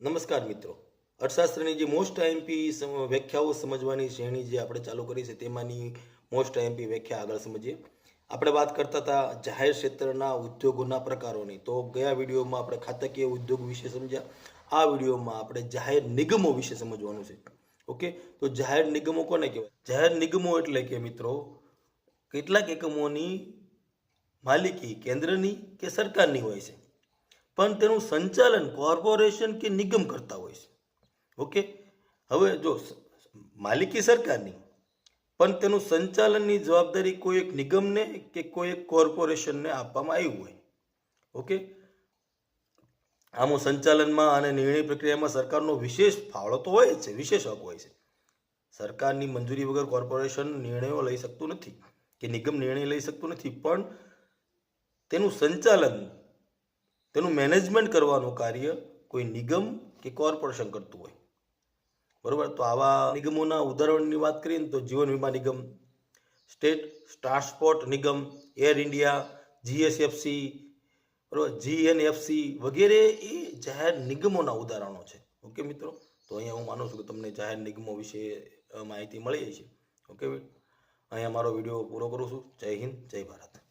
નમસ્કાર મિત્રો. અર્થશાસ્ત્રની જે મોસ્ટ આઈએમપી વ્યાખ્યાઓ સમજવાની શ્રેણી જે આપણે ચાલુ કરી છે તેમાંની મોસ્ટ આઈએમપી વ્યાખ્યા આગળ સમજીએ. આપણે વાત કરતા હતા જાહેર ક્ષેત્રના ઉદ્યોગોના પ્રકારોની. તો ગયા વિડીયોમાં આપણે ખાતાકીય ઉદ્યોગ વિશે સમજ્યા. આ વિડીયોમાં આપણે જાહેર નિગમો વિશે સમજવાનું છે. ઓકે તો જાહેર નિગમો કોને કહેવાય? જાહેર નિગમો એટલે કે મિત્રો, કેટલાક એકમોની માલિકી કેન્દ્રની કે સરકારની હોય છે. પણ તેનું સંચાલન કોર્પોરેશન કે નિગમ કરતા હોય છે. ઓકે? હવે જો માલિકી સરકારની, પણ તેનું સંચાલનની જવાબદારી કોઈ એક નિગમને કે કોઈ એક કોર્પોરેશનને આપવામાં આવ્યું હોય. ઓકે? આમાં સંચાલનમાં અને નિર્ણય પ્રક્રિયામાં સરકારનો વિશેષ ફાળો તો હોય જ છે, વિશેષ હક હોય છે. સરકારની મંજૂરી વગર કોર્પોરેશન નિર્ણયો લઈ શકતું નથી કે નિગમ નિર્ણય લઈ શકતું નથી, પણ તેનું સંચાલન તેનું મેનેજમેન્ટ કરવાનું કાર્ય કોઈ નિગમ કે કોર્પોરેશન કરતું હોય. બરોબર? તો આવા નિગમોના ઉદાહરણની વાત કરીએ ને તો જીવન વીમા નિગમ, સ્ટેટ ટ્રાન્સપોર્ટ નિગમ, એર ઇન્ડિયા, જીએસએફસી, બરોબર? જીએનએફસી વગેરે એ જાહેર નિગમોના ઉદાહરણો છે. ઓકે મિત્રો? તો અહીંયા હું માનું છું કે તમને જાહેર નિગમો વિશે માહિતી મળી છે ઓકે? અહીંયા મારો વીડિયો પૂરો કરું છું. જય હિન્દ, જય ભારત.